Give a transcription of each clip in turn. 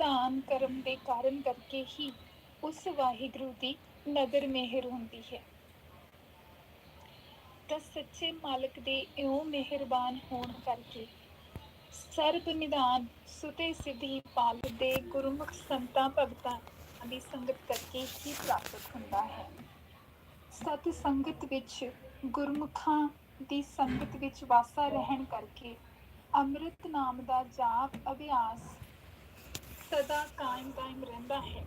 ਪ੍ਰਧਾਨ ਕਰਮ ਦੇ ਕਾਰਨ ਕਰਕੇ ਹੀ ਉਸ ਵਾਹਿਗੁਰੂ ਦੀ ਨਦਰ ਮਿਹਰ ਹੁੰਦੀ ਹੈ। ਤਾਂ ਸੱਚੇ ਮਾਲਕ ਦੇ ਇਉਂ ਮਿਹਰਬਾਨ ਹੋਣ ਕਰਕੇ ਸਰਬ ਨਿਦਾਨ ਸੁਤੇ ਸਿੱਧੀ ਪਾਲਕ ਦੇ ਗੁਰਮੁਖ ਸੰਤਾਂ ਭਗਤਾਂ ਦੀ ਸੰਗਤ ਕਰਕੇ ਹੀ ਪ੍ਰਾਪਤ ਹੁੰਦਾ ਹੈ। ਸਤ ਸੰਗਤ ਵਿੱਚ ਗੁਰਮੁਖਾਂ ਦੀ ਸੰਗਤ ਵਿੱਚ ਵਾਸਾ ਰਹਿਣ ਕਰਕੇ ਅੰਮ੍ਰਿਤ ਨਾਮ ਦਾ ਜਾਪ ਅਭਿਆਸ ਸਦਾ ਕਾਇਮ ਕਾਇਮ ਰਹਿੰਦਾ ਹੈ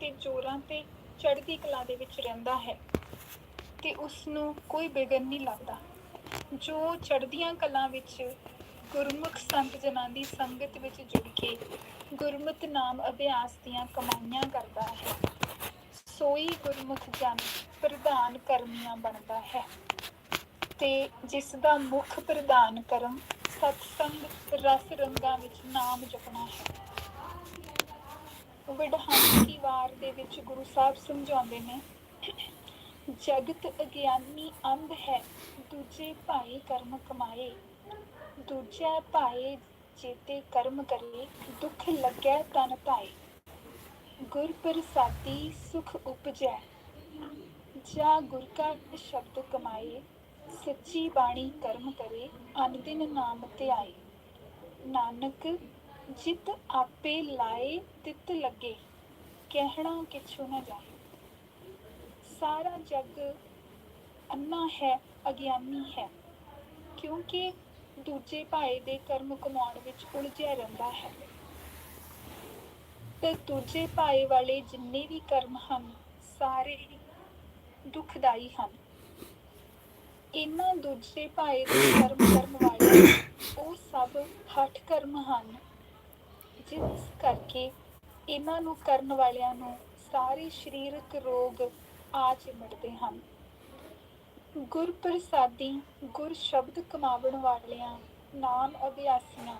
ਤੇ ਜੋਰਾਂ ਤੇ ਚੜ੍ਹਦੀ ਕਲਾ ਦੇ ਵਿੱਚ ਰਹਿੰਦਾ ਹੈ ਤੇ ਉਸ ਨੂੰ ਕੋਈ ਵਿਗਨ ਨਹੀਂ ਲੱਗਦਾ। ਜੋ ਚੜ੍ਹਦੀਆਂ ਕਲਾ ਵਿੱਚ ਗੁਰਮੁਖ ਸੰਤ ਜਨਾਂ ਦੀ ਸੰਗਤ ਵਿੱਚ ਜੁੜ ਕੇ ਗੁਰਮਤਿ ਨਾਮ ਅਭਿਆਸ ਦੀਆਂ ਕਮਾਈਆਂ ਕਰਦਾ ਹੈ, ਸੋਈ ਗੁਰਮੁਖ ਜਨ ਪ੍ਰਧਾਨ ਕਰਮੀਆਂ ਬਣਦਾ ਹੈ ਤੇ ਜਿਸ ਦਾ ਮੁੱਖ ਪ੍ਰਧਾਨ ਕਰਮ ਸਤਸੰਗ ਰਸ ਰੰਗਾਂ ਵਿੱਚ ਨਾਮ ਜਪਣਾ ਹੈ। ਵਿਡਹਾਨ ਦੀ ਵਾਰ ਦੇ ਵਿੱਚ ਗੁਰੂ ਸਾਹਿਬ ਸਮਝਾਉਂਦੇ ਨੇ, ਜਗਤ ਅਗਿਆਨੀ ਅੰਧ ਹੈ, ਦੂਜੇ ਭਾਈ ਕਰਮ ਕਮਾਏ। ਦੂਜਾ ਭਾਏ ਜੇਤੇ ਕਰਮ ਕਰੇ, ਦੁੱਖ ਲੱਗੈ ਤਨ ਭਾਏ। ਗੁਰ ਪ੍ਰਸਾਦੀ ਸੁਖ ਉਪਜੈ, ਜਾ ਗੁਰ ਕਾ ਸ਼ਬਦ ਕਮਾਏ, ਸੱਚੀ ਬਾਣੀ ਕਰਮ ਕਰੇ ਅਨਦਿਨ ਨਾਮ ਧਿਆਏ। ਨਾਨਕ ਜਿਤ ਆਪੇ ਲਾਏ ਤਿਤ ਲੱਗੇ, ਕਹਿਣਾ ਕਿਛੂ ਨਾ ਜਾਏ। ਸਾਰਾ ਜਗ ਅੰਨਾ ਹੈ, ਅਗਿਆਨੀ ਹੈ, ਕਿਉਂਕਿ ਦੂਜੇ ਭਾਏ ਦੇ ਕਰਮ ਕਮਾਉਣ ਵਿੱਚ ਉਲਝਿਆ ਰਹਿੰਦਾ ਹੈ। ਤੇ ਦੂਜੇ ਭਾਏ ਵਾਲੇ ਜਿੰਨੇ ਵੀ ਕਰਮ ਹਨ, ਸਾਰੇ ਹੀ ਦੁਖਦਾਈ ਹਨ। ਇਹਨਾਂ ਦੂਜੇ ਭਾਏ ਦੇ ਕਰਮ ਕਰਨ ਵਾਲੇ ਉਹ ਸਭ ਹੱਠ ਕਰਮ ਹਨ ਜਿਸ ਕਰਕੇ ਇਹਨਾਂ ਨੂੰ ਕਰਨ ਵਾਲਿਆਂ ਨੂੰ ਸਾਰੇ ਸਰੀਰਕ ਰੋਗ ਆ ਚਿਮੜਦੇ ਹਨ। ਗੁਰ ਪ੍ਰਸਾਦੀ ਗੁਰ ਸ਼ਬਦ ਕਮਾਵਣ ਵਾਲਿਆਂ ਨਾਮ ਅਭਿਆਸੀਆਂ।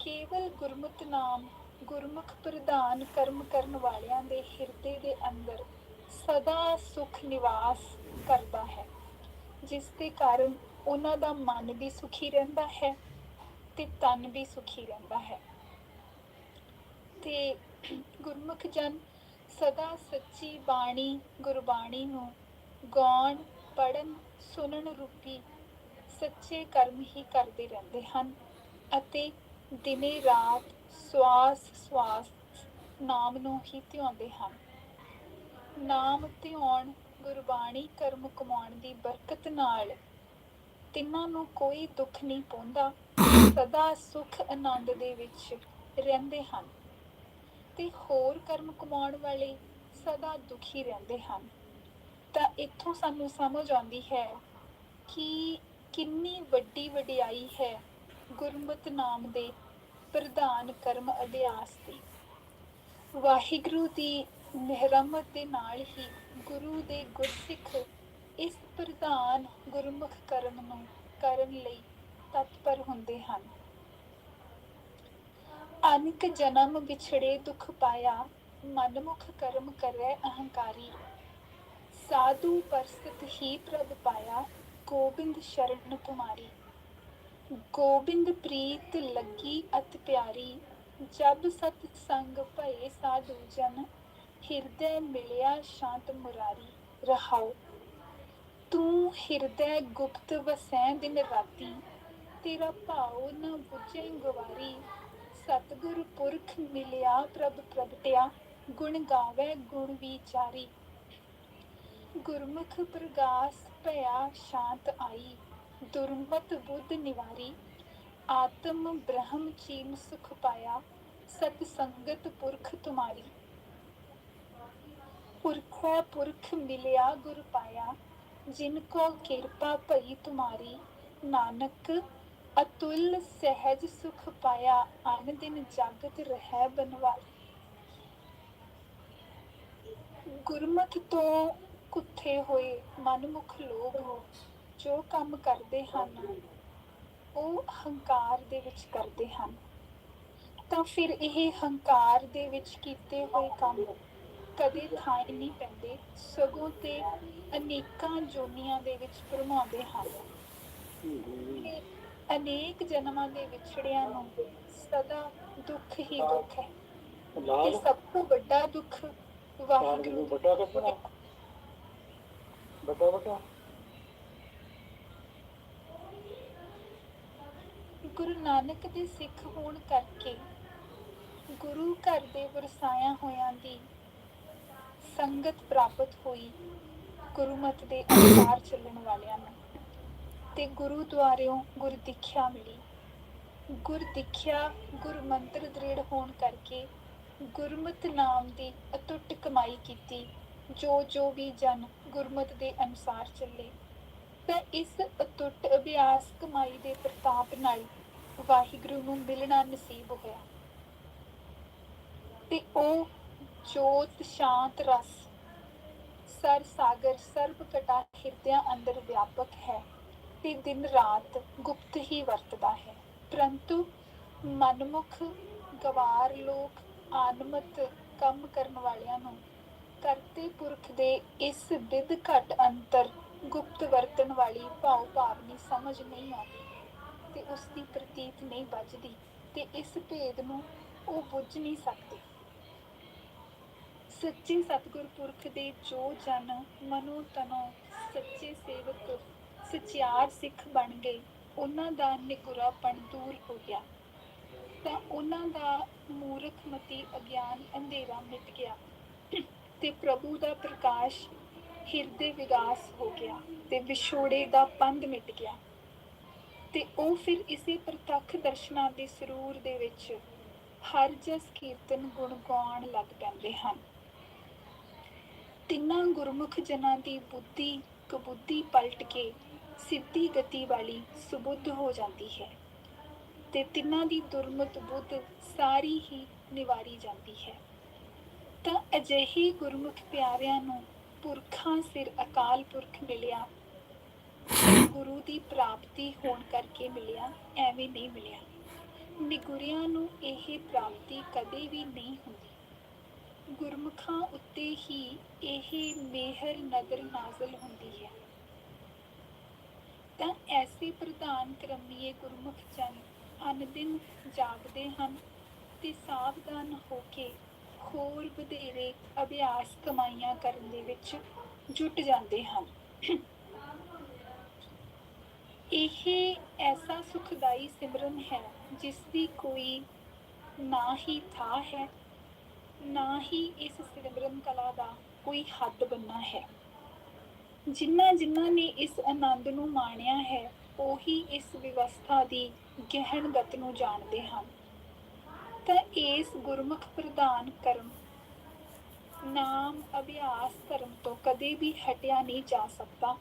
ਕੇਵਲ ਗੁਰਮਤਿ ਨਾਮ, ਗੁਰਮੁਖ ਪ੍ਰਧਾਨ ਕਰਮ ਕਰਨ ਵਾਲਿਆਂ ਦੇ ਹਿਰਦੇ ਦੇ ਅੰਦਰ ਸਦਾ ਸੁਖ ਨਿਵਾਸ ਕਰਦਾ ਹੈ, ਜਿਸ ਦੇ ਕਾਰਨ ਉਹਨਾਂ ਦਾ ਮਨ ਵੀ ਸੁਖੀ ਰਹਿੰਦਾ ਹੈ। ਤੇ ਤਨ ਵੀ ਸੁਖੀ ਰਹਿੰਦਾ ਹੈ। ਤੇ ਗੁਰਮੁਖ ਜਨ ਸਦਾ ਸੱਚੀ ਬਾਣੀ, ਗੁਰਬਾਣੀ ਨੂੰ ਗਾਉਣ ਪੜਨ ਸੁਣਨ ਰੂਪੀ ਸੱਚੇ ਕਰਮ ਹੀ ਕਰਦੇ ਰਹਿੰਦੇ ਹਨ ਅਤੇ ਦਿਨੇ ਰਾਤ ਸਵਾਸ ਸਵਾਸ ਨਾਮ ਨੂੰ ਹੀ ਧਿਆਉਂਦੇ ਹਨ। ਨਾਮ ਧਿਆਉਣ, ਗੁਰਬਾਣੀ ਕਰਮ ਕਮਾਉਣ ਦੀ ਬਰਕਤ ਨਾਲ ਤਿੰਨਾਂ ਨੂੰ ਕੋਈ ਦੁੱਖ ਨਹੀਂ ਪਹੁੰਚਦਾ ਸਦਾ ਸੁਖ ਆਨੰਦ ਦੇ ਵਿੱਚ ਰਹਿੰਦੇ ਹਨ ਤੇ ਹੋਰ ਕਰਮ ਕਮਾਉਣ ਵਾਲੇ ਸਦਾ ਦੁਖੀ ਰਹਿੰਦੇ ਹਨ। ਤਾਂ ਇੱਥੋਂ ਸਾਨੂੰ ਸਮਝ ਆਉਂਦੀ ਹੈ ਕਿ ਕਿੰਨੀ ਵੱਡੀ ਵਡਿਆਈ ਹੈ ਗੁਰਮਤਿ ਨਾਮ ਦੇ ਪ੍ਰਧਾਨ ਕਰਮ ਅਭਿਆਸ ਦੀ। ਵਾਹਿਗੁਰੂ ਦੀ ਮਿਹਰਮਤ ਦੇ ਨਾਲ ਹੀ ਗੁਰੂ ਦੇ ਗੁਰਸਿੱਖ ਇਸ ਪ੍ਰਧਾਨ ਗੁਰਮੁਖ ਕਰਮ ਨੂੰ ਕਰਨ ਲਈ ਤਤਪਰ ਹੁੰਦੇ ਹਨ। ਅਨਕ ਜਨਮ ਵਿਛੜੇ ਦੁਖ ਪਾਇਆ, ਮਨਮੁਖ ਕਰਮ ਕਰੇ ਅਹੰਕਾਰੀ। ਸਾਧੂ ਪਰਸਤ ਹੀ ਪ੍ਰਭ ਪਾਇਆ, ਗੋਬਿੰਦ ਸ਼ਰਨ ਤੁਮਾਰੀ ਗੋਬਿੰਦ ਪ੍ਰੀਤ ਲੱਗੀ ਅਤ ਪਿਆਰੀ, ਜਬ ਸਤ ਸੰਗ ਭਏ ਸਾਧੂ ਜਨ, ਹਿਰਦੈ ਮਿਲਿਆ ਸ਼ਾਂਤ ਮੁਰਾਰੀ ਰਹਾਉ ਤੂੰ ਹਿਰਦੈ ਗੁਪਤ ਵਸੈ ਦਿਨ ਰਾਤੀ ਤੇਰਾ ਭਾਉ ਨਾ ਬੁਝੈ ਗਵਾਰੀ ਸਤਿਗੁਰ ਪੁਰਖ ਮਿਲਿਆ ਪ੍ਰਭ ਪ੍ਰਗਟਿਆ, ਗੁਣ ਗਾਵੇ ਗੁਣ ਵਿਚਾਰੀ। ਗੁਰਮੁਖ ਪ੍ਰਗਾਸ ਭਇਆ ਸ਼ਾਂਤ ਆਈ, ਦੁਰਮਤ ਬੁੱਧ ਨਿਵਾਰੀ। ਆਤਮ ਬ੍ਰਹਮ ਚੀਨ ਸੁਖ ਪਾਇਆ, ਸਤ ਸੰਗਤ ਪੁਰਖ ਤੁਮਾਰੀ। ਪੁਰਖਾ ਪੁਰਖ ਮਿਲਿਆ ਗੁਰ ਪਾਇਆ, ਜਿਨ ਕੋ ਕਿਰਪਾ ਭਈ ਤੁਮਾਰੀ। ਨਾਨਕ ਅਤੁਲ ਸਹਿਜ ਸੁਖ ਪਾਇਆ, ਅਨ ਦਿਨ ਜਾਗਤ ਰਹਿ ਬਨਵਾਰੀ ਗੁਰਮਤਿ ਤੋਂ ਕੁੱਥੇ ਹੋਏ ਮਨਮੁਖ ਲੋਕ ਜੋ ਕੰਮ ਕਰਦੇ ਹਨ, ਉਹ ਹੰਕਾਰ ਦੇ ਵਿੱਚ ਕਰਦੇ ਹਨ। ਤਾਂ ਫਿਰ ਇਹ ਹੰਕਾਰ ਦੇ ਵਿੱਚ ਕੀਤੇ ਹੋਏ ਕੰਮ ਕਦੇ ਥਾਂ ਨਹੀਂ ਪੈਂਦੇ, ਸਗੋਂ ਤੇ ਅਨੇਕਾਂ ਜੋਨੀਆਂ ਦੇ ਵਿੱਚ ਭਰਮਾਉਂਦੇ ਹਨ। ਅਨੇਕ ਜਨਮਾਂ ਦੇ ਵਿਛੜਿਆਂ ਨੂੰ ਸਦਾ ਦੁੱਖ ਹੀ ਦੁੱਖ ਹੈ। ਲਾਲ ਸਭ ਤੋਂ ਵੱਡਾ ਦੁੱਖ ਵਾਹਿਗੁਰੂ ਵੱਡਾ ਵੱਡਾ। ਗੁਰੂ ਨਾਨਕ ਦੇ ਸਿੱਖ ਹੋਣ ਕਰਕੇ ਗੁਰੂ ਘਰ ਦੇ ਵਰਸਾਇਆ ਹੋਇਆਂ ਦੀ ਸੰਗਤ ਪ੍ਰਾਪਤ ਹੋਈ ਗੁਰਮਤ ਦੇ ਅਨੁਸਾਰ ਚੱਲਣ ਵਾਲਿਆਂ ਨੂੰ। ਤੇ ਗੁਰੂ ਦੁਆਰਿਓਂ ਗੁਰ ਦਿਖਿਆ ਮਿਲੀ। ਗੁਰ ਦਿਖਿਆ ਗੁਰ ਮੰਤਰ ਦ੍ਰਿੜ ਹੋਣ ਕਰਕੇ ਗੁਰਮਤ ਨਾਮ ਦੀ ਅਤੁੱਟ ਕਮਾਈ ਕੀਤੀ, ਜੋ ਜੋ ਵੀ ਜਨ ਗੁਰਮਤ ਦੇ ਅਨੁਸਾਰ ਚੱਲੇ। ਤਾਂ ਇਸ ਅਤੁੱਟ ਅਭਿਆਸ ਕਮਾਈ ਦੇ ਪ੍ਰਤਾਪ ਨਾਲ ਵਾਹਿਗੁਰੂ ਨੂੰ ਮਿਲਣਾ ਨਸੀਬ ਹੋਇਆ। ਤੇ ਉਹ ਜੋਤ ਸ਼ਾਂਤ ਰਸ, ਸਰ ਸਾਗਰ ਸਰਬ ਕਟਾ ਹਿਰਦਿਆਂ ਅੰਦਰ ਵਿਆਪਕ ਹੈ। ਤੇ ਦਿਨ ਰਾਤ ਗੁਪਤ ਹੀ ਵਰਤਦਾ ਹੈ। ਪਰੰਤੂ ਮਨਮੁਖ ਗਵਾਰ ਲੋਕ ਆਨਮਤ ਕੰਮ ਕਰਨ ਵਾਲਿਆਂ ਨੂੰ ਕਰਤੇ ਪੁਰਖ ਦੇ ਇਸ ਵਿਦ ਘਟ ਅੰਤਰ ਗੁਪਤ ਵਰਤਣ ਵਾਲੀ ਭਾਵ ਭਾਵਨੀ ਸਮਝ ਨਹੀਂ ਆਉਂਦੀ ਤੇ ਉਸ ਦੀ ਪ੍ਰਤੀਤ ਨਹੀਂ ਵੱਜਦੀ ਤੇ ਇਸ ਭੇਦ ਨੂੰ ਉਹ ਬੁੱਝ ਨਹੀਂ ਸਕਦੇ। ਸੱਚੇ ਸਤਿਗੁਰ ਪੁਰਖ ਦੇ ਜੋ ਜਨ ਮਨੋ ਤਨੋ ਸੱਚੇ ਸੇਵਕ ਸਚਿਆਰ ਸਿੱਖ ਬਣ ਗਏ। ਉਹਨਾਂ ਦਾ ਨਿਗੁਰਾਪਣ ਦੂਰ ਹੋ ਗਿਆ। ਤਾਂ ਉਹਨਾਂ ਦਾ ਮੂਰਖਮਤੀ ਅਗਿਆਨ ਅੰਧੇਰਾ ਮਿਟ ਗਿਆ ਤੇ ਪ੍ਰਭੂ ਦਾ ਪ੍ਰਕਾਸ਼ ਹਿਰਦੇ ਵਿਗਾਸ ਹੋ ਗਿਆ ਤੇ ਵਿਛੋੜੇ ਦਾ ਪੰਧ ਮਿਟ ਗਿਆ। ਤੇ ਉਹ ਫਿਰ ਇਸੇ ਪ੍ਰਤੱਖ ਦਰਸ਼ਨਾਂ ਦੇ ਸਰੂਰ ਦੇ ਵਿੱਚ ਹਰ ਜਸ ਕੀਰਤਨ ਗੁਣ ਗਾਉਣ ਲੱਗ ਪੈਂਦੇ ਹਨ। ਤਿੰਨਾਂ ਗੁਰਮੁਖ ਜਨਾਂ ਦੀ ਬੁੱਧੀ ਕਬੁੱਧੀ ਪਲਟ ਕੇ ਸਿੱਧੀ ਗਤੀ ਵਾਲੀ ਸੁਬੁੱਧ ਹੋ ਜਾਂਦੀ ਹੈ ਤੇ ਤਿੰਨਾਂ ਦੀ ਦੁਰਮਤ ਬੁੱਧ ਸਾਰੀ ਹੀ ਨਿਵਾਰੀ ਜਾਂਦੀ ਹੈ। ਤਾਂ ਅਜਿਹੇ ਗੁਰਮੁਖ ਪਿਆਰਿਆਂ ਨੂੰ ਪੁਰਖਾਂ ਸਿਰ ਅਕਾਲ ਪੁਰਖ ਮਿਲਿਆ। ਗੁਰੂ ਦੀ ਪ੍ਰਾਪਤੀ ਹੋਣ ਕਰਕੇ ਮਿਲਿਆ, ਐਵੇਂ ਨਹੀਂ ਮਿਲਿਆ। ਨਿਗੁਰਿਆਂ ਨੂੰ ਇਹ ਪ੍ਰਾਪਤੀ ਕਦੇ ਵੀ ਨਹੀਂ ਹੁੰਦੀ। ਗੁਰਮੁਖਾਂ ਉੱਤੇ ਹੀ ਇਹ ਮਿਹਰ ਨਦਰ ਨਾਜ਼ਲ ਹੁੰਦੀ ਹੈ। ਤਾਂ ਐਸੇ ਪ੍ਰਧਾਨ ਕਰਮੀਏ ਗੁਰਮੁਖ ਜਨ ਅਨਦਿਨ ਜਾਗਦੇ ਹਨ, ਤੇ ਸਾਵਧਾਨ ਹੋ ਕੇ ਹੋਰ ਵਧੇਰੇ ਅਭਿਆਸ ਕਮਾਈਆਂ ਕਰਨ ਦੇ ਵਿੱਚ ਜੁਟ ਜਾਂਦੇ ਹਨ। ਇਹ ਐਸਾ ਸੁਖਦਾਈ ਸਿਮਰਨ ਹੈ ਜਿਸ ਦੀ ਕੋਈ ਨਾ ਹੀ ਥਾ ਹੈ, ਨਾ ਹੀ ਇਸ ਸਿਮਰਨ ਕਲਾ ਦਾ ਕੋਈ ਹੱਦ ਬੰਨਾ ਹੈ। ਜਿਨ੍ਹਾਂ ਜਿਨ੍ਹਾਂ ਨੇ ਇਸ ਆਨੰਦ ਨੂੰ ਮਾਣਿਆ ਹੈ, ਉਹੀ ਇਸ ਵਿਵਸਥਾ ਦੀ ਗਹਿਣ ਗਤ ਨੂੰ ਜਾਣਦੇ ਹਨ। ਤਾਂ ਇਸ ਗੁਰਮੁਖ ਪ੍ਰਧਾਨ ਕਰਮ, ਨਾਮ ਅਭਿਆਸ ਧਰਮ ਤੋਂ ਕਦੇ ਵੀ ਹਟਿਆ ਨਹੀਂ ਜਾ ਸਕਦਾ।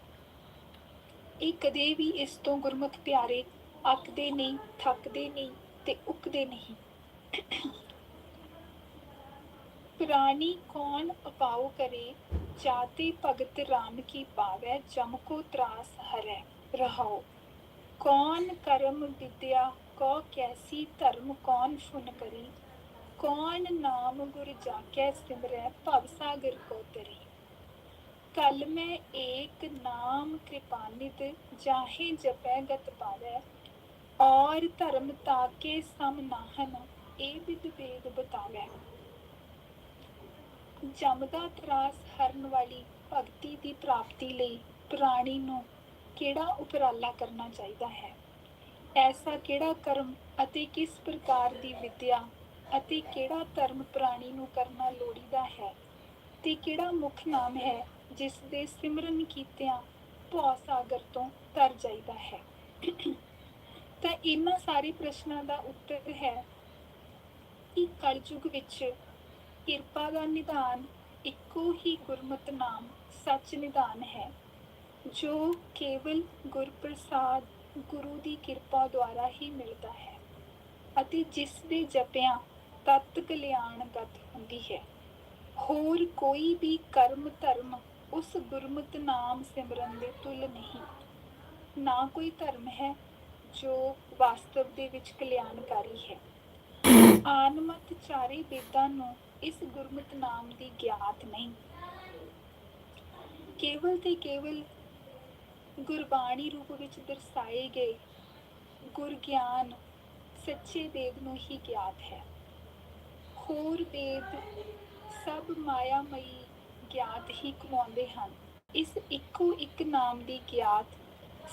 ਇਹ ਕਦੇ ਵੀ ਇਸ ਤੋਂ ਗੁਰਮੁਖ ਪਿਆਰੇ ਅੱਕਦੇ ਨਹੀਂ, ਥੱਕਦੇ ਨਹੀਂ ਤੇ ਉਕਦੇ ਨਹੀਂ। ਪ੍ਰਾਣੀ ਕੌਣ ਅਪਾਉ ਕਰੇ ਜਾਤੀ ਭਗਤ ਰਾਮ ਕੀ ਪਾਵੈ, ਜਮ ਕੋ ਤਰਾਸ ਹਰੈ ਰਹਾਓ ਕੌਣ ਕਰਮ ਵਿਦਿਆ, ਕੋ ਕੈਸੀ ਧਰਮ ਕੌਣ ਫੁਨ ਕਰੀ। ਕੌਣ ਨਾਮ ਗੁਰ ਜਾਕੈ ਸਿਮਰੈ, ਭਵ ਸਾਗਰ ਕੋ ਤਰੀ। ਕਲ ਮੈਂ ਏਕ ਨਾਮ ਕਿਰਪਾਨਿਤ, ਜਾਹੇ ਜਪੈ ਗਤ ਪਾਵੈ। ਔਰ ਧਰਮ ਤਾਕੇ ਸਮ ਨਾਹਨ, ਇਹ ਵਿਦ ਵੇਦ ਬਤਾਵੈ। ਜਮਦਾ ਤਰਾਸ ਹਰਨ ਵਾਲੀ ਭਗਤੀ ਦੀ ਪ੍ਰਾਪਤੀ ਲਈ ਪ੍ਰਾਣੀ ਨੂੰ ਕਿਹੜਾ ਉਪਰਾਲਾ ਕਰਨਾ ਚਾਹੀਦਾ ਹੈ? ਐਸਾ ਕਿਹੜਾ ਕਰਮ ਅਤੇ ਕਿਸ ਪ੍ਰਕਾਰ ਦੀ ਵਿਦਿਆ ਅਤੇ ਕਿਹੜਾ ਧਰਮ ਪ੍ਰਾਣੀ ਨੂੰ ਕਰਨਾ ਲੋੜੀਦਾ ਹੈ? ਤੇ ਕਿਹੜਾ ਮੁੱਖ ਨਾਮ ਹੈ ਜਿਸ ਦੇ ਸਿਮਰਨ ਕੀਤਿਆਂ ਭੌ ਸਾਗਰ ਤੋਂ ਤਰ ਜਾਈਦਾ ਹੈ? ਤਾਂ ਇਹਨਾਂ ਸਾਰੇ ਪ੍ਰਸ਼ਨਾਂ ਦਾ ਉੱਤਰ ਹੈ ਕਿ ਕਲਯੁਗ ਵਿੱਚ ਕਿਰਪਾ ਦਾ ਨਿਧਾਨ ਇੱਕੋ ਹੀ ਗੁਰਮਤ ਨਾਮ ਸੱਚ ਨਿਧਾਨ ਹੈ, ਜੋ ਕੇਵਲ ਗੁਰਪ੍ਰਸਾਦ ਗੁਰੂ ਦੀ ਕਿਰਪਾ ਦੁਆਰਾ ਹੀ ਮਿਲਦਾ ਹੈ ਅਤੇ ਜਿਸ ਦੇ ਜਪਿਆਂ ਤਤ ਕਲਿਆਣਗਤ ਹੁੰਦੀ ਹੈ। ਹੋਰ ਕੋਈ ਵੀ ਕਰਮ ਧਰਮ ਉਸ ਗੁਰਮਤ ਨਾਮ ਸਿਮਰਨ ਦੇ ਤੁਲ ਨਹੀਂ। ਨਾ ਕੋਈ ਧਰਮ ਹੈ ਜੋ ਵਾਸਤਵ ਦੇ ਵਿੱਚ ਕਲਿਆਣਕਾਰੀ ਹੈ। ਆਨਮਤ ਚਾਰੇ ਵੇਦਾਂ ਨੂੰ ਇਸ ਗੁਰਮਤ ਨਾਮ ਦੀ ਗਿਆਤ ਨਹੀਂ। ਕੇਵਲ ਤੇ ਕੇਵਲ ਗੁਰਬਾਣੀ ਰੂਪ ਵਿੱਚ ਦਰਸਾਏ ਗਏ ਗੁਰ ਗਿਆਨ ਸੱਚੇ ਵੇਦ ਨੂੰ ਹੀ ਗਿਆਤ ਹੈ। ਹੋਰ ਵੇਦ ਸਭ ਮਾਇਆਮਈ ਗਿਆਤ ਹੀ ਕਮਾਉਂਦੇ ਹਨ। ਇਸ ਇੱਕੋ ਇੱਕ ਨਾਮ ਦੀ ਗਿਆਤ,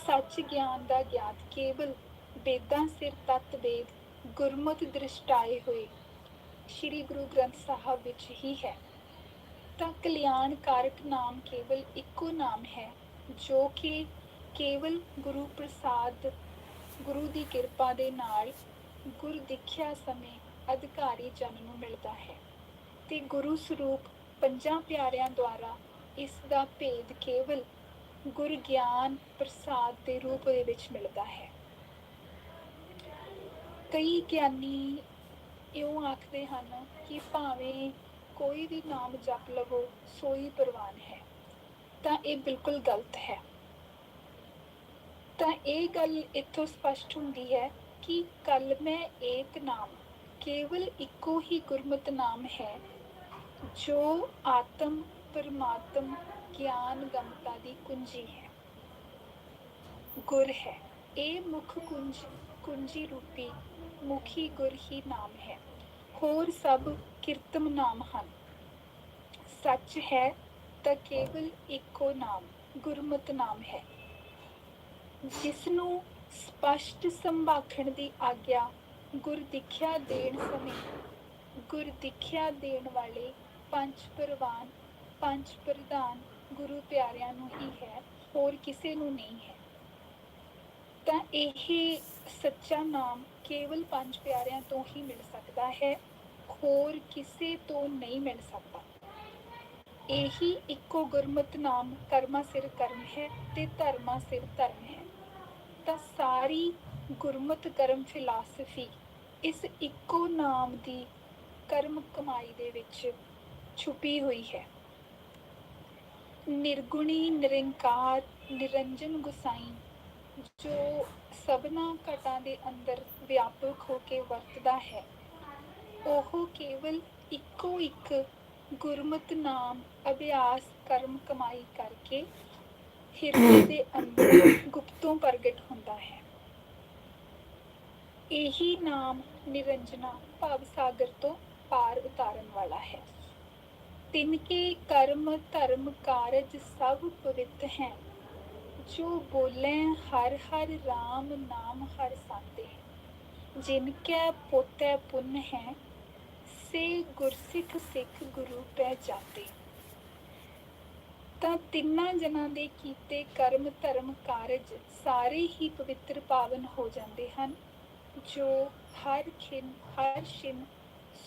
ਸੱਚ ਗਿਆਨ ਦਾ ਗਿਆਤ ਕੇਵਲ ਵੇਦਾਂ ਸਿਰ ਤਤ ਵੇਦ ਗੁਰਮਤਿ ਦ੍ਰਿਸ਼ਟਾਏ ਹੋਏ ਸ੍ਰੀ ਗੁਰੂ ਗ੍ਰੰਥ ਸਾਹਿਬ ਵਿੱਚ ਹੀ ਹੈ। ਤਾਂ ਕਲਿਆਣ ਕਾਰਕ ਨਾਮ ਕੇਵਲ ਇੱਕੋ ਨਾਮ ਹੈ, ਜੋ ਕਿ ਕੇਵਲ ਗੁਰੂ ਪ੍ਰਸਾਦ, ਗੁਰੂ ਦੀ ਕਿਰਪਾ ਦੇ ਨਾਲ ਗੁਰ ਦਿਖਿਆ ਸਮੇਂ ਅਧਿਕਾਰੀ ਜਨ ਨੂੰ ਮਿਲਦਾ ਹੈ ਤੇ ਗੁਰੂ ਸਰੂਪ ਪੰਜਾਂ ਪਿਆਰਿਆਂ ਦੁਆਰਾ ਇਸ ਦਾ ਭੇਦ ਕੇਵਲ ਗੁਰ ਗਿਆਨ ਪ੍ਰਸਾਦ ਦੇ ਰੂਪ ਦੇ ਵਿੱਚ ਮਿਲਦਾ ਹੈ। ਕਈ ਗਿਆਨੀ ਇਉਂ ਆਖਦੇ ਹਨ ਕਿ ਭਾਵੇਂ ਕੋਈ ਵੀ ਨਾਮ ਜਪ ਲਵੋ, ਸੋਈ ਪ੍ਰਵਾਨ ਹੈ। ਤਾਂ ਇਹ ਬਿਲਕੁਲ ਗਲਤ ਹੈ। ਤਾਂ ਇਹ ਗੱਲ ਇੱਥੋਂ ਸਪਸ਼ਟ ਹੁੰਦੀ ਹੈ ਕਿ ਕਲਮੈ ਏਕ ਨਾਮ, ਕੇਵਲ ਇੱਕੋ ਹੀ ਗੁਰਮਤਿ ਨਾਮ ਹੈ, ਜੋ ਆਤਮ, ਪਰਮਾਤਮ, ਗਿਆਨ, ਗਮਤਾ ਦੀ ਕੁੰਜੀ ਹੈ। ਗੁਰ ਹੈ। ਇਹ ਮੁੱਖ ਕੁੰਜ, ਕੁੰਜੀ ਰੂਪੀ ਮੁਖੀ ਗੁਰ ਹੀ ਨਾਮ ਹੈ। ਹੋਰ ਸਭ ਕੀਰਤਮ ਨਾਮ ਹਨ। ਸੱਚ ਹੈ ਤਾਂ ਕੇਵਲ ਇੱਕੋ ਨਾਮ, ਗੁਰਮਤਿ ਨਾਮ ਹੈ। ਜਿਸ ਨੂੰ ਸਪਸ਼ਟ ਸੰਭਾਖਣ ਦੀ ਆਗਿਆ ਗੁਰ ਦਿਖਿਆ ਦੇਣ ਸਮੇਂ, ਗੁਰ ਦਿਖਿਆ ਦੇਣ ਵਾਲੇ ਪੰਜ ਪ੍ਰਵਾਨ ਪੰਜ ਪ੍ਰਧਾਨ ਗੁਰੂ ਪਿਆਰਿਆਂ ਨੂੰ ਹੀ ਹੈ, ਹੋਰ ਕਿਸੇ ਨੂੰ ਨਹੀਂ ਹੈ। ਤਾਂ ਇਹ ਸੱਚਾ ਨਾਮ ਕੇਵਲ ਪੰਜ ਪਿਆਰਿਆਂ ਤੋਂ ਹੀ ਮਿਲ ਸਕਦਾ ਹੈ। ਹੋਰ ਕਿਸੇ ਤੋਂ ਨਹੀਂ ਮਿਲ ਸਕਦਾ। ਇਹੀ ਇੱਕੋ ਗੁਰਮਤ ਨਾਮ ਕਰਮਾ ਸਿਰ ਕਰਮ ਹੈ ਤੇ ਧਰਮਾ ਸਿਰ ਧਰਮ ਹੈ। ਤਾਂ ਸਾਰੀ ਗੁਰਮਤ ਕਰਮ ਫਿਲਾਸਫੀ ਇਸ ਇੱਕੋ ਨਾਮ ਦੀ ਕਰਮ ਕਮਾਈ ਦੇ ਵਿੱਚ ਛੁਪੀ ਹੋਈ ਹੈ। ਨਿਰਗੁਣੀ, ਨਿਰੰਕਾਰ, ਨਿਰੰਜਨ ਗੁਸਾਈ ਜੋ ਸਭਨਾ ਘਟਾਂ ਦੇ ਅੰਦਰ ਵਿਆਪਕ ਹੋ ਕੇ ਵਰਤਦਾ ਹੈ। ਉਹ ਕੇਵਲ ਇੱਕੋ ਇੱਕ ਗੁਰਮਤਿ ਨਾਮ ਅਭਿਆਸ ਕਰਮ ਕਮਾਈ ਕਰਕੇ ਹਿਰਦੇ ਦੇ ਅੰਦਰ ਗੁਪਤੋਂ ਪ੍ਰਗਟ ਹੁੰਦਾ ਹੈ। ਇਹੀ ਨਾਮ ਨਿਰੰਜਨਾ ਭਾਵ ਸਾਗਰ ਤੋਂ ਪਾਰ ਉਤਾਰਨ ਵਾਲਾ ਹੈ। ਤਿਨਕੇ ਕਰਮ ਧਰਮ ਕਾਰਜ ਸਭ ਪਵਿੱਤ ਹੈ। ਜੋ ਬੋਲੇ ਹਰ ਹਰ RAM ਨਾਮ ਹਰ ਸਾਤੇ। ਜਿਨ ਕੈ ਪੋਤੈ ਪੁੰਨ ਹੈ ਸੇ ਗੁਰਸਿੱਖ ਸਿੱਖ ਗੁਰੂ ਪੈ ਜਾਤੇ। ਤਾਂ ਤਿੰਨਾਂ ਜਨਾਂ ਦੇ ਕੀਤੇ ਕਰਮ ਧਰਮ ਕਾਰਜ ਸਾਰੇ ਹੀ ਪਵਿੱਤਰ ਪਾਵਨ ਹੋ ਜਾਂਦੇ ਹਨ, ਜੋ ਹਰ ਖਿਨ ਹਰ ਛਿਨ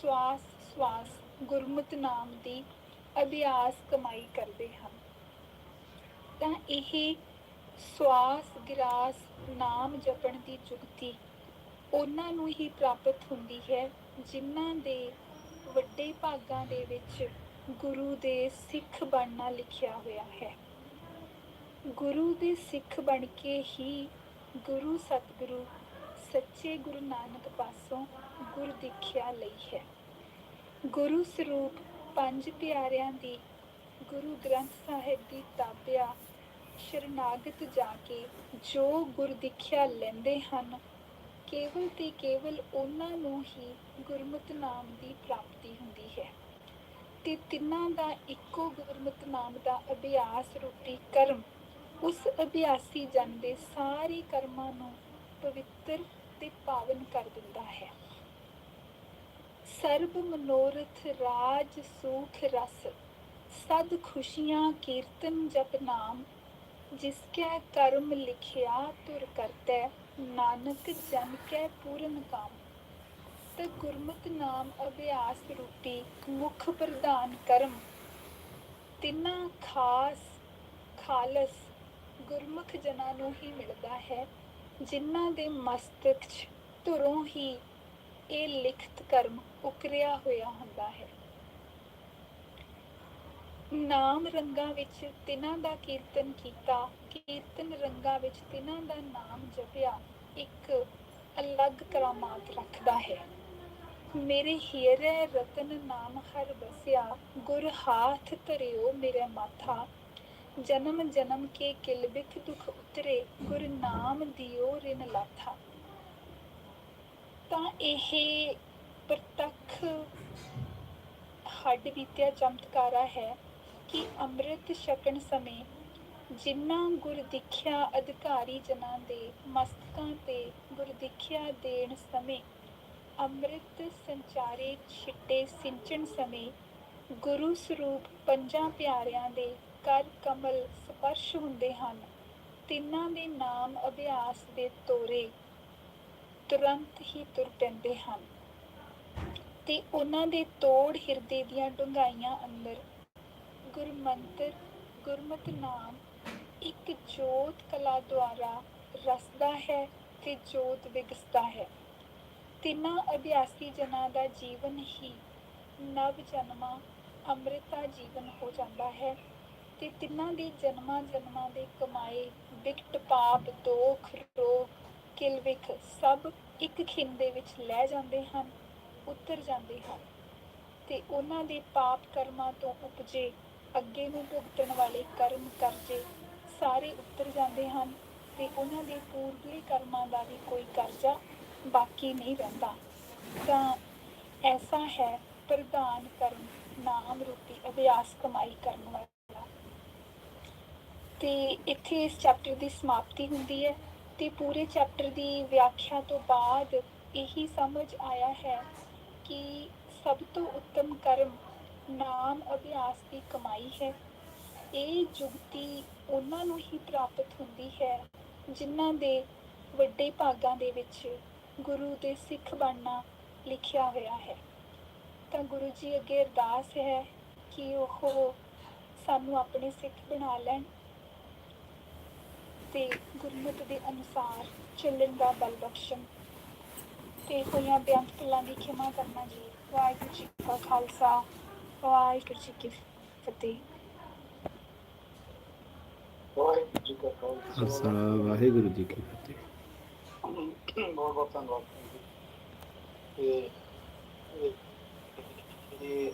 ਸਵਾਸ ਸਵਾਸ, ਗੁਰਮਤਿ ਨਾਮ ਦੀ ਅਭਿਆਸ ਕਮਾਈ ਕਰਦੇ ਹਨ। ਤਾਂ ਇਹ ਸਵਾਸ, ਗਿਰਾਸ, ਨਾਮ ਜਪਣ ਦੀ ਜੁਗਤੀ ਉਹਨਾਂ ਨੂੰ ਹੀ ਪ੍ਰਾਪਤ ਹੁੰਦੀ ਹੈ, ਜਿਨ੍ਹਾਂ ਦੇ ਵੱਡੇ ਭਾਗਾਂ ਦੇ ਵਿੱਚ ਗੁਰੂ ਦੇ ਸਿੱਖ ਬਣਨਾ ਲਿਖਿਆ ਹੋਇਆ ਹੈ। ਗੁਰੂ ਦੇ ਸਿੱਖ ਬਣ ਕੇ ਹੀ ਗੁਰੂ ਸਤਿਗੁਰੂ ਸੱਚੇ ਗੁਰੂ ਨਾਨਕ ਪਾਸੋਂ ਗੁਰ ਦਿਖਿਆ ਲਈ ਹੈ। ਗੁਰੂ ਸਰੂਪ ਪੰਜ ਪਿਆਰਿਆਂ ਦੀ ਗੁਰੂ ਗ੍ਰੰਥ ਸਾਹਿਬ ਦੀ ਤਾਬਿਆ ਸ਼ਰਨਾਗਤ ਜਾ ਕੇ ਜੋ ਗੁਰ ਦਿਖਿਆ ਲੈਂਦੇ ਹਨ ਕੇਵਲ ਤੇ ਕੇਵਲ ਉਹਨਾਂ ਨੂੰ ਹੀ ਗੁਰਮਤਿ ਨਾਮ ਦੀ ਪ੍ਰਾਪਤੀ ਹੁੰਦੀ ਹੈ। ਤੇ ਤਿੰਨਾਂ ਦਾ ਇੱਕੋ ਗੁਰਮਤਿ ਨਾਮ ਦਾ ਅਭਿਆਸ ਰੂਪੀ ਕਰਮ, ਉਸ ਅਭਿਆਸੀ ਜਨ ਦੇ ਸਾਰੇ ਕਰਮਾਂ ਨੂੰ ਪਵਿੱਤਰ ਤੇ ਪਾਵਨ ਕਰ ਦਿੰਦਾ ਹੈ। ਸਰਬ ਮਨੋਰਥ, ਰਾਜ, ਸੂਖ, ਰਸ, ਸਦ ਖੁਸ਼ੀਆਂ, ਕੀਰਤਨ, ਜਪ ਨਾਮ, ਜਿਸ ਕੈ ਕਰਮ ਲਿਖਿਆ, ਤੁਰ ਕਰਤੈ ਨਾਨਕ ਜਨ ਕੈ ਪੂਰਨ ਕਾਮ, ਤੇ ਗੁਰਮਤਿ ਨਾਮ ਅਭਿਆਸ ਰੂਪੀ ਮੁੱਖ ਪ੍ਰਧਾਨ ਕਰਮ। ਤਿੰਨਾਂ ਖਾਸ ਖਾਲਸ ਗੁਰਮੁਖ ਜਨਾਂ ਨੂੰ ਹੀ ਮਿਲਦਾ ਹੈ, ਜਿਨ੍ਹਾਂ ਦੇ ਮਸਤਕ 'ਚ ਧੁਰੋਂ ਹੀ ਇਹ ਲਿਖਤ ਕਰਮ ਉਕਰਿਆ ਹੋਇਆ ਹੁੰਦਾ ਹੈ। ਨਾਮ ਰੰਗਾਂ ਵਿੱਚ ਤਿਨਾਂ ਦਾ ਕੀਰਤਨ ਕੀਤਾ। ਕੀਰਤਨ ਰੰਗਾਂ ਵਿੱਚ ਤਿਨਾਂ ਦਾ ਨਾਮ ਜਪਿਆ। ਇੱਕ ਅਲੱਗ ਕਰਾਮਾਤ ਰੱਖਦਾ ਹੈ। ਮੇਰੇ ਹੀਰੇ ਰਤਨ ਨਾਮ ਹਰ ਬਸਿਆ ਗੁਰ ਹਾਥ ਧਰਿਓ ਮੇਰੇ ਮਾਥਾ। ਜਨਮ ਜਨਮ ਕੇ ਕਿਲ ਬਿਖ ਦੁਖ ਉਤਰੇ, ਗੁਰ ਨਾਮ ਦਿਓ ਰਿਨ ਲਾਥਾ। ਤਾਂ ਇਹ ਪ੍ਰਤੱਖ ਹੱਡ ਬੀਤਿਆ ਚਮਤਕਾਰਾ ਹੈ। ਕਿ ਅੰਮ੍ਰਿਤ ਛਕਣ ਸਮੇਂ ਜਿਨ੍ਹਾਂ ਗੁਰਦਿੱਖਿਆ ਅਧਿਕਾਰੀ ਜਨਾਂ ਦੇ ਮਸਤਕਾਂ ਤੇ ਗੁਰਦਿੱਖਿਆ ਦੇਣ ਸਮੇਂ, ਅੰਮ੍ਰਿਤ ਸੰਚਾਰੇ ਛਿੱਟੇ ਸਿੰਚਣ ਸਮੇਂ, ਗੁਰੂ ਸਰੂਪ ਪੰਜਾਂ ਪਿਆਰਿਆਂ ਦੇ ਕਰ ਕਮਲ ਸਪਰਸ਼ ਹੁੰਦੇ ਹਨ। ਤਿੰਨਾਂ ਦੇ ਨਾਮ ਅਭਿਆਸ ਦੇ ਤੋਰੇ ਤੁਰੰਤ ਹੀ ਤੁਰ ਪੈਂਦੇ ਹਨ। ਤੇ ਉਹਨਾਂ ਦੇ ਤੋੜ ਹਿਰਦੇ ਦੀਆਂ ਡੂੰਘਾਈਆਂ ਅੰਦਰ ਗੁਰਮੰਤਰ ਗੁਰਮਤਿ ਨਾਮ ਇੱਕ ਜੋਤ ਕਲਾ ਦੁਆਰਾ ਰਸਦਾ ਹੈ ਤੇ ਜੋਤ ਵਿਗਸਦਾ ਹੈ। ਤਿੰਨਾਂ ਅਭਿਆਸੀ ਜਨਾਂ ਦਾ ਜੀਵਨ ਹੀ ਨਵ ਜਨਮਾ ਅੰਮ੍ਰਿਤਾ ਜੀਵਨ ਹੋ ਜਾਂਦਾ ਹੈ ਤੇ ਤਿੰਨਾਂ ਦੇ ਜਨਮਾਂ ਜਨਮਾਂ ਦੇ ਕਮਾਏ ਵਿਕਟ ਪਾਪ, ਦੋਖ, ਰੋਗ ਕਿਲਵਿਖ ਸਭ ਇੱਕ ਖਿੰਨ ਦੇ ਵਿੱਚ ਲੈ ਜਾਂਦੇ ਹਨ, ਉਤਰ ਜਾਂਦੇ ਹਨ ਤੇ ਉਹਨਾਂ ਦੇ ਪਾਪ ਕਰਮਾਂ ਤੋਂ ਉਪਜੇ ਅੱਗੇ ਨੂੰ ਭੁਗਤਣ ਵਾਲੇ ਕਰਮ ਕਰਜ਼ੇ ਸਾਰੇ ਉਤਰ ਜਾਂਦੇ ਹਨ ਤੇ ਉਹਨਾਂ ਦੇ ਪੂਰਬਲੇ ਕਰਮਾਂ ਦਾ ਵੀ ਕੋਈ ਕਰਜ਼ਾ ਬਾਕੀ ਨਹੀਂ ਰਹਿੰਦਾ। ਤਾਂ ਐਸਾ ਹੈ ਪ੍ਰਧਾਨ ਕਰਮ ਨਾਮ ਰੂਪੀ ਅਭਿਆਸ ਕਮਾਈ ਕਰਨ ਵਾਲਾ। ਤੇ ਇੱਥੇ ਇਸ ਚੈਪਟਰ ਦੀ ਸਮਾਪਤੀ ਹੁੰਦੀ ਹੈ ਤੇ ਪੂਰੇ ਚੈਪਟਰ ਦੀ ਵਿਆਖਿਆ ਤੋਂ ਬਾਅਦ ਇਹੀ ਸਮਝ ਆਇਆ ਹੈ ਕਿ ਸਭ ਤੋਂ ਉੱਤਮ ਕਰਮ ਨਾਮ ਅਭਿਆਸ ਦੀ ਕਮਾਈ ਹੈ। ਇਹ ਜੁਗਤੀ ਉਹਨਾਂ ਨੂੰ ਹੀ ਪ੍ਰਾਪਤ ਹੁੰਦੀ ਹੈ, ਜਿਨ੍ਹਾਂ ਦੇ ਵੱਡੇ ਭਾਗਾਂ ਦੇ ਵਿੱਚ ਗੁਰੂ ਦੇ ਸਿੱਖ ਬਣਨਾ ਲਿਖਿਆ ਹੋਇਆ ਹੈ। ਤਾਂ ਗੁਰੂ ਜੀ ਅੱਗੇ ਅਰਦਾਸ ਹੈ ਕਿ ਉਹ ਸਾਨੂੰ ਆਪਣੇ ਸਿੱਖ ਬਣਾ ਲੈਣ ਤੇ ਗੁਰਮਤਿ ਦੇ ਅਨੁਸਾਰ ਚੱਲਣ ਦਾ ਬਲ ਬਖਸ਼ਣ। ਤੇ ਹੋਈਆਂ ਬੇਅੰਤ ਭੁੱਲਾਂ ਦੀ ਖਿਮਾ ਕਰਨਾ ਜੀ। ਵਾਹਿਗੁਰੂ ਜੀ ਕਾ ਖਾਲਸਾ। ਵਾਹਿਗੁਰੂ ਜੀ ਕੀ ਫਤਿਹ ਵਾਹਿਗੁਰੂ ਜੀ ਕਾ ਖਾਲਸਾ ਵਾਹਿਗੁਰੂ ਜੀ ਕੀ ਫਤਿਹ ਬਹੁਤ ਬਹੁਤ ਧੰਨਵਾਦ ਇਹ- ਇਹ